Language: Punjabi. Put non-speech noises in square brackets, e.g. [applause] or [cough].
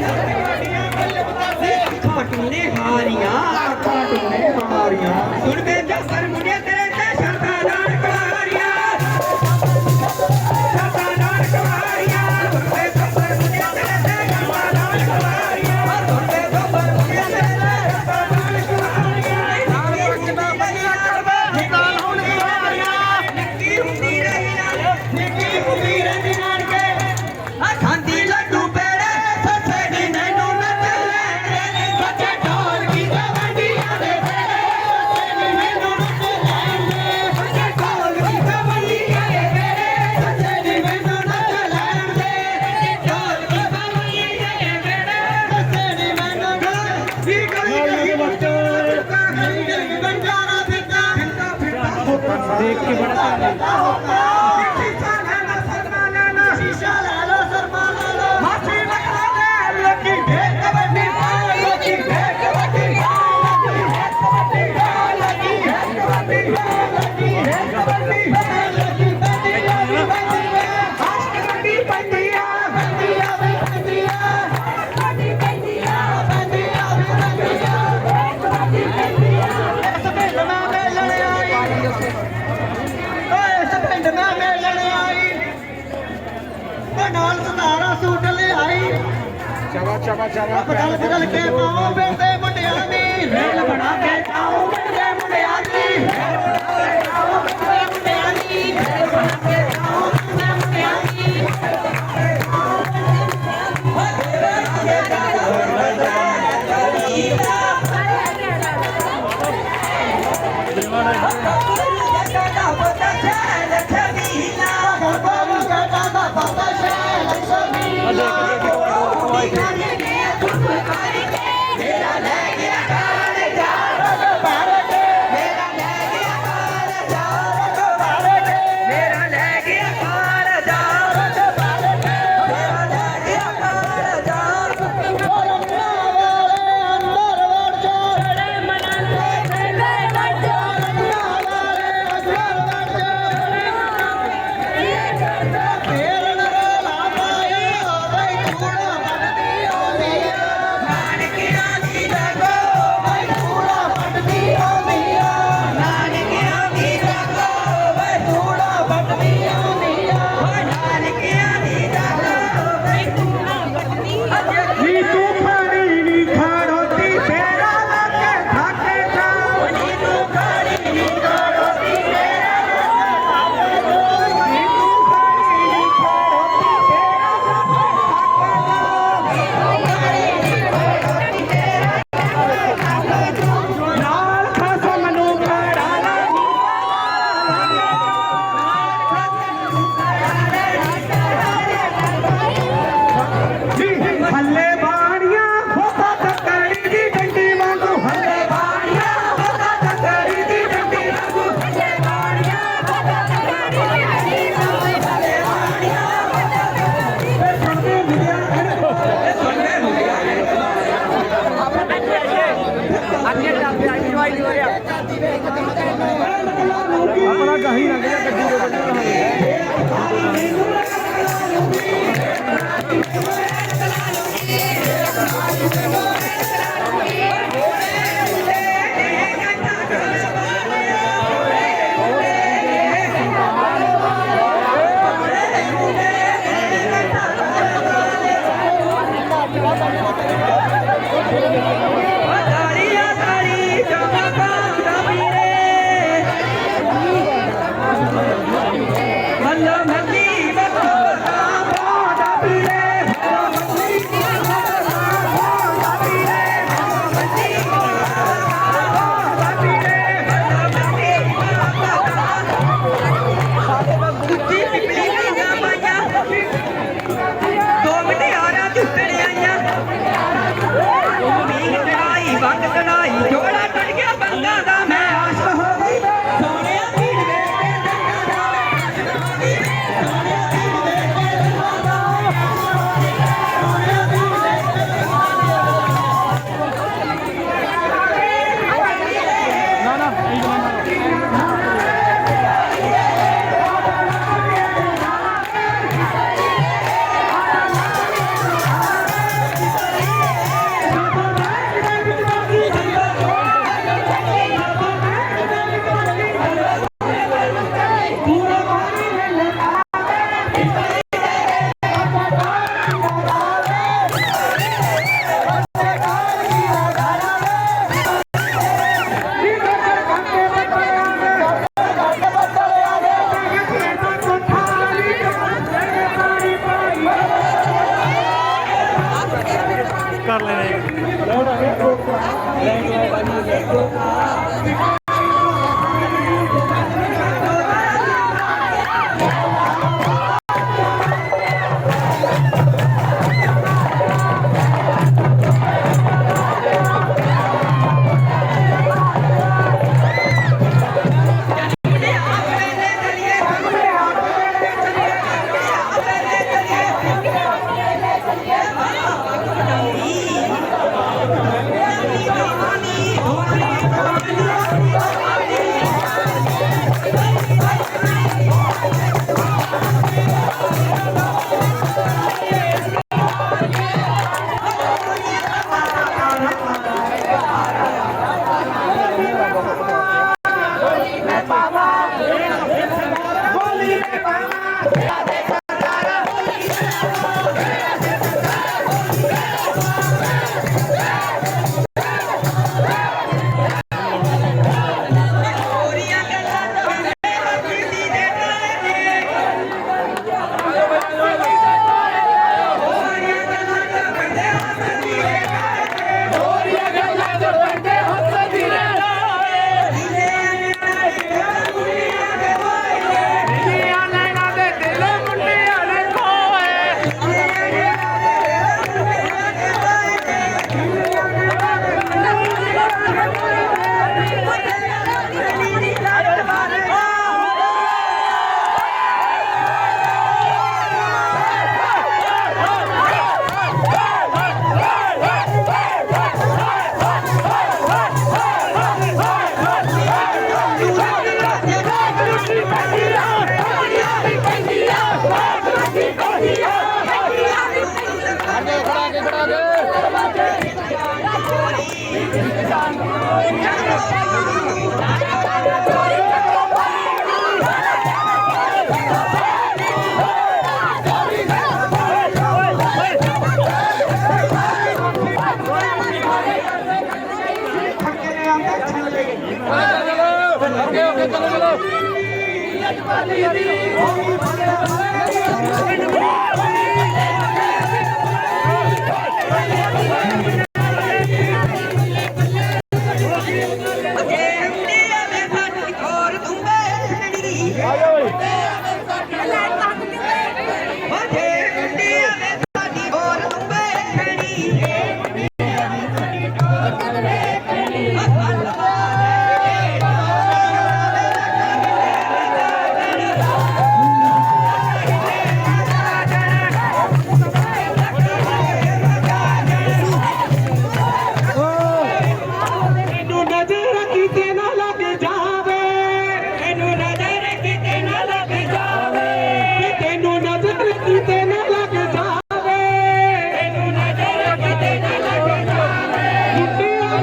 Yeah. [laughs] देख के बड़ा ਓਏ ਸਪਿੰਡ ਨਾ ਮੇਲਣ ਆਈ। ਓ ਨਾਲ ਸਤਾਰਾ ਸੂਟ ਲਿਆਈ। ਚਵਾ ਚਵਾ ਚਵਾ। ਬਦਲ ਬਦਲ ਕੇ ਪਾਉ ਬੇਟੇ ਮੁੰਡਿਆਂ ਦੀ। ਰੇਲ ਬਣਾ ਕੇ ਆਉ ਬੇਟੇ ਮੁੰਡਿਆਂ ਦੀ। ਰੇਲ ਬਣਾ ਕੇ ਆਉ ਬੇਟੇ ਆਪਣਾ ਗਾਹੀ ਲੱਗ ਗਿਆ nhân dân ਕਰ ਲੈਣੇ ਓਕੇ ਓਕੇ ਚਲੋ ਚਲੋ